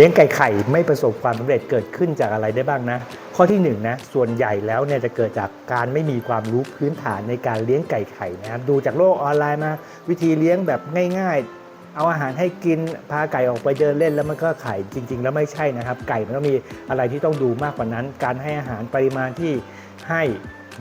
เลี้ยงไก่ไข่ไม่ประสบความสำเร็จเกิดขึ้นจากอะไรได้บ้างนะ ข้อที่1นงนะส่วนใหญ่แล้วเนี่ยจะเกิดจากการไม่มีความรู้พื้นฐานในการเลี้ยงไก่ไข่นะครับดูจากโลกออนไลน์มาวิธีเลี้ยงแบบง่าย ๆ เอาอาหารให้กินพาไก่ออกไปเดินเล่นแล้วมันก็ไข่จริง ๆ แล้วไม่ใช่นะครับ ไก่มันต้องมีอะไรที่ต้องดูมากกว่านั้น การให้อาหารปริมาณที่ให้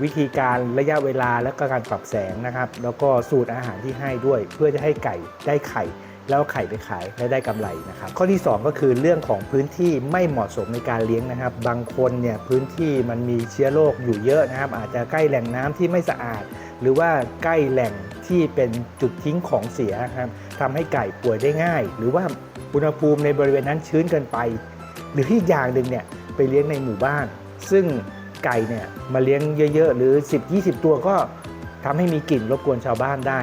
วิธีการระยะเวลาและก็การปรับแสงนะครับ แล้วก็สูตรอาหารที่ให้ด้วย เพื่อจะให้ไก่ได้ไข่ แล้วไข่ไปขายและได้กำไรนะครับข้อที่ 2 ก็คือเรื่องของพื้นที่ไม่เหมาะสมในการเลี้ยงนะครับ บางคนเนี่ยพื้นที่มันมีเชื้อโรคอยู่เยอะนะครับ อาจจะใกล้แหล่งน้ำที่ไม่สะอาด หรือว่าใกล้แหล่งที่เป็นจุดทิ้งของเสียครับทำให้ไก่ป่วยได้ง่าย หรือว่าอุณหภูมิในบริเวณนั้นชื้นเกินไป หรือที่อย่างหนึ่งเนี่ยไปเลี้ยงในหมู่บ้าน ซึ่งไก่เนี่ยมาเลี้ยงเยอะ ๆ หรือ 10-20 ตัวก็ทำให้มีกลิ่นรบกวนชาวบ้านได้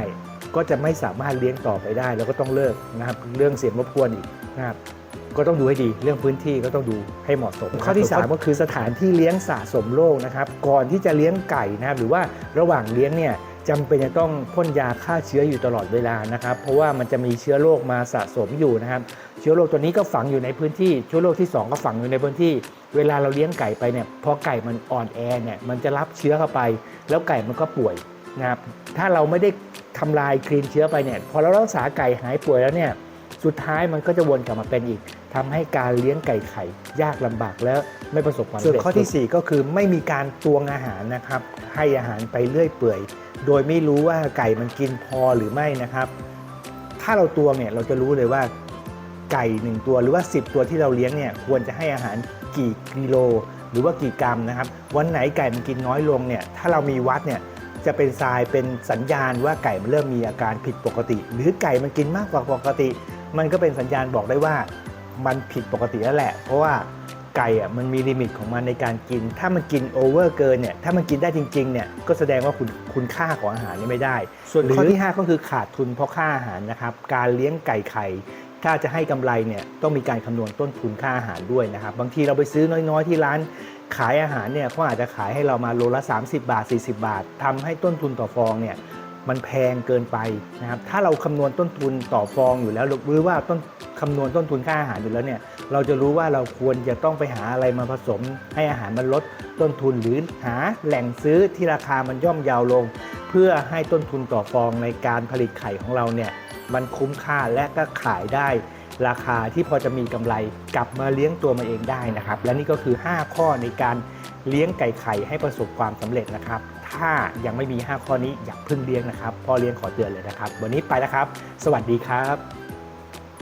ก็จะไม่สามารถเลี้ยงต่อไปได้ แล้วก็ต้องเลิกนะครับเรื่องเสียงรบกวนอีกนะครับก็ต้องดูให้ดีเรื่องพื้นที่ก็ต้องดูให้เหมาะสม ข้อที่ 3 ก็คือสถานที่เลี้ยงสะสมโรคนะครับ ก่อนที่จะเลี้ยงไก่นะครับหรือว่าระหว่างเลี้ยงเนี่ยจำเป็นจะต้องพ่นยาฆ่าเชื้ออยู่ตลอดเวลานะครับ เพราะว่ามันจะมีเชื้อโรคมาสะสมอยู่นะครับ เชื้อโรคตัวนี้ก็ฝังอยู่ในพื้นที่เชื้อโรคที่ 2 ก็ฝังอยู่ในพื้นที่ เวลาเราเลี้ยงไก่ไปเนี่ยพอไก่มันอ่อนแอเนี่ยมันจะรับเชื้อเข้าไป แล้วไก่มันก็ป่วยนะครับถ้าเราไม่ได้ ทำลายคลีนเชื้อไปเนี่ยพอเรารักษาไก่หายป่วยแล้วเนี่ยสุดท้ายมันก็จะวนกลับมาเป็นอีกทำให้การเลี้ยงไก่ไข่ยากลำบากแล้วไม่ประสบความสำเร็จส่วนข้อทีสี่ 4 ก็คือไม่มีการตวงอาหารนะครับ ให้อาหารไปเรื่อยเปื่อย โดยไม่รู้ว่าไก่มันกินพอหรือไม่นะครับ ถ้าเราตวงเนี่ยเราจะรู้เลยว่าไก่หนึ่งตัวหรือว่า 10 ตัวที่เราเลี้ยงเนี่ยควรจะให้อาหารกี่กิโล หรือว่ากี่กรัมนะครับ วันไหนไก่มันกินน้อยลงเนี่ยถ้าเรามีวัดเนี่ย จะเป็นทรายเป็นสัญญาณว่าไก่มันเริ่มมีอาการผิดปกติ หรือไก่มันกินมากกว่าปกติ มันก็เป็นสัญญาณบอกได้ว่า มันผิดปกติแล้วแหละ เพราะว่าไก่อะมันมีลิมิตของมันในการกิน ถ้ามันกินโอเวอร์เกินเนี่ยถ้ามันกินได้จริงๆเนี่ยก็แสดงว่าคุณคุณค่าของอาหารนี่ไม่ได้ ส่วนข้อที่ 5 ก็คือขาดทุนเพราะค่าอาหารนะครับการเลี้ยงไก่ไข่ ถ้าจะให้กำไรเนี่ยต้องมีการคำนวณต้นทุนค่าอาหารด้วยนะครับ บางทีเราไปซื้อน้อยๆที่ร้านขายอาหารเนี่ยเขาอาจจะขายให้เรามาโลละ 30 บาท 40 บาททำให้ต้นทุนต่อฟองเนี่ยมันแพงเกินไปนะครับ ถ้าเราคำนวณต้นทุนต่อฟองอยู่แล้วหรือว่าต้นคำนวณต้นทุนค่าอาหารอยู่แล้วเนี่ย เราจะรู้ว่าเราควรจะต้องไปหาอะไรมาผสม ให้อาหารมันลดต้นทุนหรือหาแหล่งซื้อที่ราคามันย่อมเยาวลง เพื่อให้ต้นทุนต่อฟองในการผลิตไข่ของเราเนี่ย มันคุ้มค่าและก็ขายได้ราคาที่พอจะมีกำไรกลับมาเลี้ยงตัวมันเองได้นะครับ และนี่ก็คือ 5 ข้อในการเลี้ยงไก่ไข่ให้ประสบความสำเร็จนะครับ ถ้ายังไม่มี 5 ข้อนี้อย่าเพิ่งเลี้ยงนะครับพ่อเลี้ยงขอเตือนเลยนะครับ วันนี้ไปแล้วครับ สวัสดีครับ